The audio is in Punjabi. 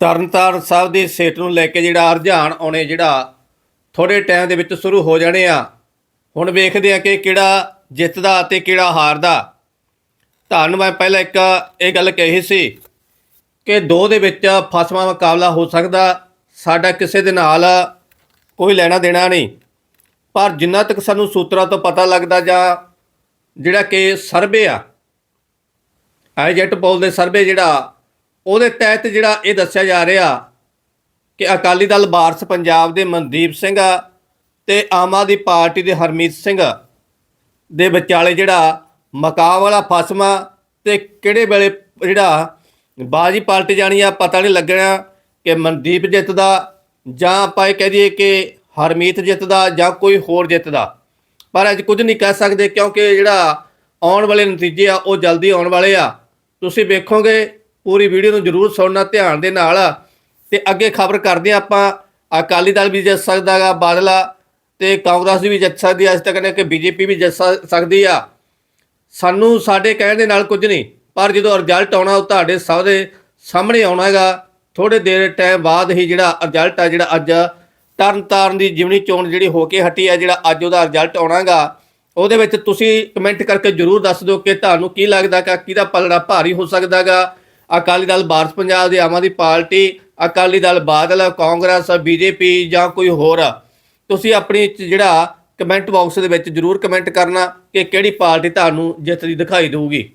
ਤਰਨਤਾਰਨ ਸਾਹਿਬ ਦੀ ਸੇਟ ਨੂੰ ਲੈ ਕੇ ਜਿਹੜਾ ਰੁਝਾਨ ਆਉਣੇ ਜਿਹੜਾ ਥੋੜੇ ਟਾਈਮ ਦੇ ਵਿੱਚ ਸ਼ੁਰੂ ਹੋ ਜਾਣੇ ਆ। ਹੁਣ ਵੇਖਦੇ ਆ ਕਿ ਕਿਹੜਾ ਜਿੱਤਦਾ ਅਤੇ ਕਿਹੜਾ ਹਾਰਦਾ। ਤੁਹਾਨੂੰ ਮੈਂ ਪਹਿਲਾਂ ਇੱਕ ਇਹ ਗੱਲ ਕਹੀ ਸੀ ਕਿ ਦੋ ਦੇ ਵਿੱਚ ਫਸਵਾ ਮੁਕਾਬਲਾ ਹੋ ਸਕਦਾ, ਸਾਡਾ ਕਿਸੇ ਦੇ ਨਾਲ ਕੋਈ ਲੈਣਾ ਦੇਣਾ ਨਹੀਂ। ਪਰ ਜਿੰਨਾ ਤੱਕ ਸਾਨੂੰ ਸੂਤਰਾਂ ਤੋਂ ਪਤਾ ਲੱਗਦਾ ਜਾਂ ਜਿਹੜਾ ਕਿ ਸਰਵੇ ਆ ਐਜੈਟ ਪੋਲ ਦੇ ਸਰਵੇ ਜਿਹੜਾ ਉਹਦੇ ਤਹਿਤ ਜਿਹੜਾ ਇਹ ਦੱਸਿਆ ਜਾ ਰਿਹਾ ਕਿ ਅਕਾਲੀ ਦਲ ਬਾਰਸ ਪੰਜਾਬ ਦੇ ਮਨਦੀਪ ਸਿੰਘ ਤੇ ਆਮ ਆਦਮੀ ਪਾਰਟੀ ਦੇ ਹਰਮੀਤ ਸਿੰਘ ਦੇ ਵਿਚਾਲੇ ਜਿਹੜਾ ਮੁਕਾਬਲਾ ਫਸਮਾ ਤੇ ਕਿਹੜੇ ਵੇਲੇ ਜਿਹੜਾ ਬਾਜੀ ਪਾਰਟੀ ਜਾਣੀ ਆ, ਪਤਾ ਨਹੀਂ ਲੱਗਣਾ ਕਿ ਮਨਦੀਪ ਜਿੱਤਦਾ ਜਾਂ ਆਪਾਂ ਇਹ ਕਹਿ ਦਈਏ ਕਿ ਹਰਮੀਤ ਜਿੱਤਦਾ ਜਾਂ ਕੋਈ ਹੋਰ ਜਿੱਤਦਾ। ਪਰ ਅੱਜ ਕੁਝ ਨਹੀਂ ਕਹਿ ਸਕਦੇ ਕਿਉਂਕਿ ਜਿਹੜਾ ਆਉਣ ਵਾਲੇ ਨਤੀਜੇ ਆ, ਉਹ ਜਲਦੀ ਆਉਣ ਵਾਲੇ ਆ। ਤੁਸੀਂ ਵੇਖੋਗੇ ਪੂਰੀ ਵੀਡੀਓ ਨੂੰ ਜਰੂਰ ਸੁਣਨਾ, ਧਿਆਨ ਦੇ ਨਾਲ। ਤੇ ਅੱਗੇ ਖਬਰ ਕਰਦੇ ਹਾਂ ਆਪਾਂ, ਅਕਾਲੀ ਦਲ ਵੀ ਜਿੱਤ ਸਕਦਾਗਾ ਬਾਦਲਾ ਤੇ ਕਾਂਗਰਸ ਵੀ ਜਿੱਤ ਸਕਦੀ ਆ ਅੱਜ ਤੱਕ ਨੇ ਕਿ ਬੀਜੇਪੀ ਵੀ ਜਿੱਤ ਸ- ਸਕਦੀ ਆ। ਸਾਨੂੰ ਸਾਡੇ ਕਹਿਣ ਦੇ ਨਾਲ ਕੁਝ ਨਹੀਂ, ਪਰ ਜਦੋਂ ਰਿਜ਼ਲਟ ਆਉਣਾ ਉਹ ਤੁਹਾਡੇ ਸਭ ਦੇ ਸਾਹਮਣੇ ਆਉਣਾ ਹੈਗਾ ਥੋੜੇ ਦੇਰ ਟਾਈਮ ਬਾਅਦ ਹੀ ਜਿਹੜਾ ਰਿਜ਼ਲਟ ਆ, ਜਿਹੜਾ ਅੱਜ ਤਰਨ ਤਾਰਨ ਦੀ ਜਿਮਨੀ ਚੋਣ ਜਿਹੜੀ ਹੋ ਕੇ ਹਟੀ ਆ, ਜਿਹੜਾ ਅੱਜ ਉਹਦਾ ਰਿਜ਼ਲਟ ਆਉਣਾਗਾ ਉਹਦੇ ਵਿੱਚ ਤੁਸੀਂ ਕਮੈਂਟ ਕਰਕੇ ਜਰੂਰ ਦੱਸ ਦਿਓ ਕਿ ਤੁਹਾਨੂੰ ਕੀ ਲੱਗਦਾ ਕਿ ਕਿਹਦਾ ਪਲੜਾ ਭਾਰੀ ਹੋ ਸਕਦਾਗਾ ਅਕਾਲੀ ਦਲ ਭਾਰਤ ਪੰਜਾਬ ਦੀ Aam Aadmi party, Akali Dal Badal, Congress, BJP ਜਾਂ ਕੋਈ ਹੋਰ। ਤੁਸੀਂ ਆਪਣੀ ਜਿਹੜਾ ਕਮੈਂਟ ਬਾਕਸ ਦੇ ਵਿੱਚ ਜਰੂਰ ਕਮੈਂਟ ਕਰਨਾ ਕਿ ਕਿਹੜੀ ਪਾਰਟੀ ਤੁਹਾਨੂੰ ਜਿੱਤਦੀ ਦਿਖਾਈ ਦੇਊਗੀ।